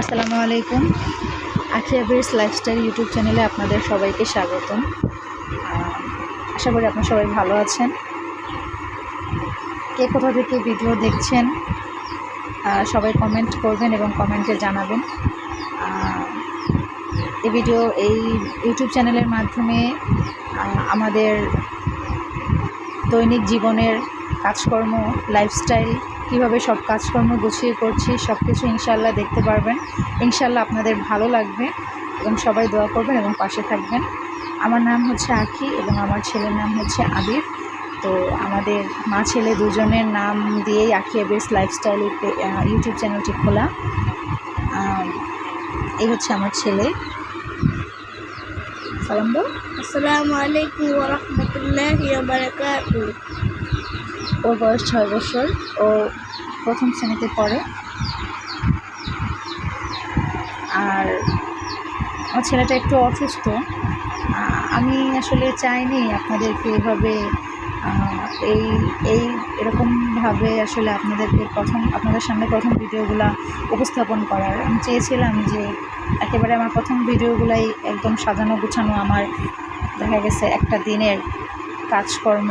আসসালামু আলাইকুম। Akhiya base lifestyle YouTube চ্যানেলে আপনাদের সবাইকে স্বাগতম। আশা করি আপনারা সবাই ভালো আছেন। কে কোথা থেকে ভিডিও দেখছেন সবাই কমেন্ট করবেন এবং কমেন্টে জানাবেন। এই ভিডিও এই ইউটিউব চ্যানেলের মাধ্যমে আমাদের দৈনিক জীবনের কাজকর্ম লাইফস্টাইল কীভাবে সব কাজকর্ম গুছিয়ে করছি সব কিছু ইনশাল্লাহ দেখতে পারবেন। ইনশাল্লাহ আপনাদের ভালো লাগবে এবং সবাই দোয়া করবেন এবং পাশে থাকবেন। আমার নাম হচ্ছে আখি এবং আমার ছেলের নাম হচ্ছে আবির। তো আমাদের মা ছেলে দুজনের নাম দিয়েই আখি আবিরস লাইফস্টাইল ইউটিউব চ্যানেলটি খোলা। এই হচ্ছে আমার ছেলে। সালাম আসসালামু আলাইকুম ওয়া ওর বয়স ছয় বছর। ও প্রথম শ্রেণীতে পড়ে। আর আমার ছেলেটা একটু অসুস্থ। আমি আসলে চাইনি আপনাদেরকে এভাবে এই এই এরকমভাবে আসলে আপনাদেরকে প্রথম, আপনাদের সামনে প্রথম ভিডিওগুলা উপস্থাপন করার। আমি চেয়েছিলাম যে একেবারে আমার প্রথম ভিডিওগুলাই একদম সাজানো গুছানো আমার দেখা গেছে একটা দিনের কাজকর্ম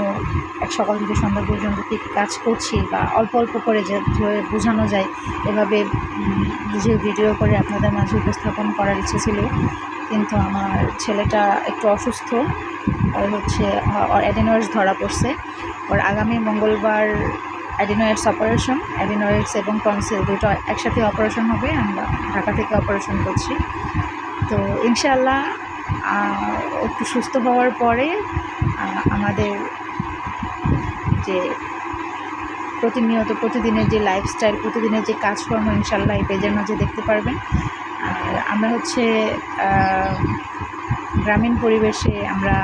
এক সকাল থেকে সন্ধ্যা পর্যন্ত কী কাজ করছি বা অল্প অল্প করে যে ধরে বোঝানো যায় এভাবে বুঝে ভিডিও করে আপনাদের মাঝে উপস্থাপন করার ইচ্ছে ছিল। কিন্তু আমার ছেলেটা একটু অসুস্থ ওর হচ্ছে ওর ধরা পড়ছে। ওর আগামী মঙ্গলবার অ্যাডিনোয়েডস অপারেশন অ্যাডিনোয়েডস এবং টনসিল দুটো একসাথে অপারেশন হবে আমরা ঢাকা থেকে অপারেশন করছি। তো ইনশাআল্লাহ আহ, একটু সুস্থ হওয়ার পরে আমাদের যে প্রতিনিয়ত প্রতিদিনের যে লাইফস্টাইল প্রতিদিনের যে কাজকর্ম ইনশাল্লাহ এই পেজের মাঝে দেখতে পারবেন। আর আমরা হচ্ছে গ্রামীণ পরিবেশে আমরা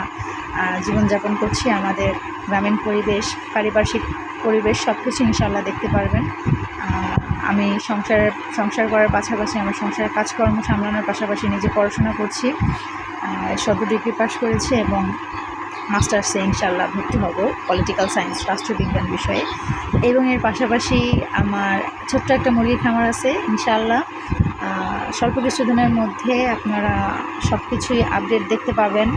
জীবনযাপন করছি। আমাদের গ্রামীণ পরিবেশ, পারিপার্শ্বিক পরিবেশ সব কিছু ইনশাল্লাহ দেখতে পারবেন। আমি সংসার সংসার করার পাশাপাশি, আমার সংসারের কাজকর্ম সামলানোর পাশাপাশি নিজে পড়াশোনা করছি। সদ্য ডিগ্রি পাস করেছি এবং মাস্টার্সে ইনশাল্লাহ ভর্তি হব পলিটিক্যাল সায়েন্স রাষ্ট্রবিজ্ঞান বিষয়ে। এবং এর পাশাপাশি আমার ছোট্ট একটা মুরগির খামার আছে ইনশাল্লাহ স্বল্প কিছুদিনের মধ্যে আপনারা সব কিছুই আপডেট দেখতে পাবেন।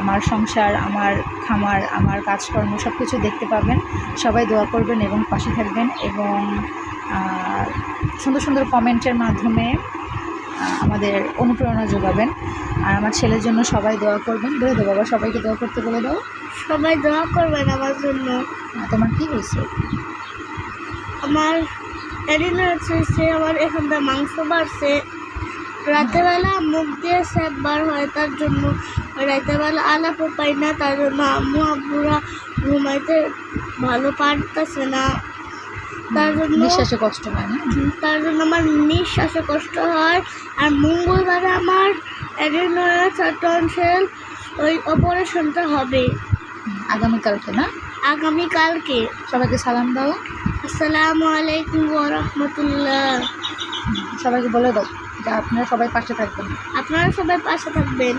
আমার সংসার, আমার খামার, আমার কাজকর্ম সব কিছু দেখতে পাবেন। সবাই দোয়া করবেন এবং পাশে থাকবেন এবং সুন্দর সুন্দর কমেন্টের মাধ্যমে আমাদের অনুপ্রেরণা যোগাবেন। আর আমার ছেলের জন্য সবাই দোয়া করবেন। বলে দেবো বাবা সবাইকে দোয়া করতে বলে দাও। সবাই দোয়া করবেন আমার জন্য। তোমার কী হয়েছে? আমার হয়েছে আমার এখানটা মাংস বাড়ছে। রাতেরবেলা মুখ দিয়ে স্যাপ বার হয় তার জন্য রাতেরবেলা আলাপও পাই না। তার জন্য আম্মু আব্বুরা ঘুমাইতে ভালো পারতেছে না। তার জন্য নিঃশ্বাসে কষ্ট হয় না? তার জন্য আমার নিঃশ্বাসে কষ্ট হয়। আর মঙ্গলবারে আমার টনসেল ওই অপারেশনটা হবে। আগামীকালকে না? আগামীকালকে সবাইকে সালাম দাও। আসসালামু আলাইকুম রাহমাতুল্লাহ হুম, সবাইকে বলে দাও যে আপনারা সবাই পাশে থাকবেন। আপনারা সবাই পাশে থাকবেন।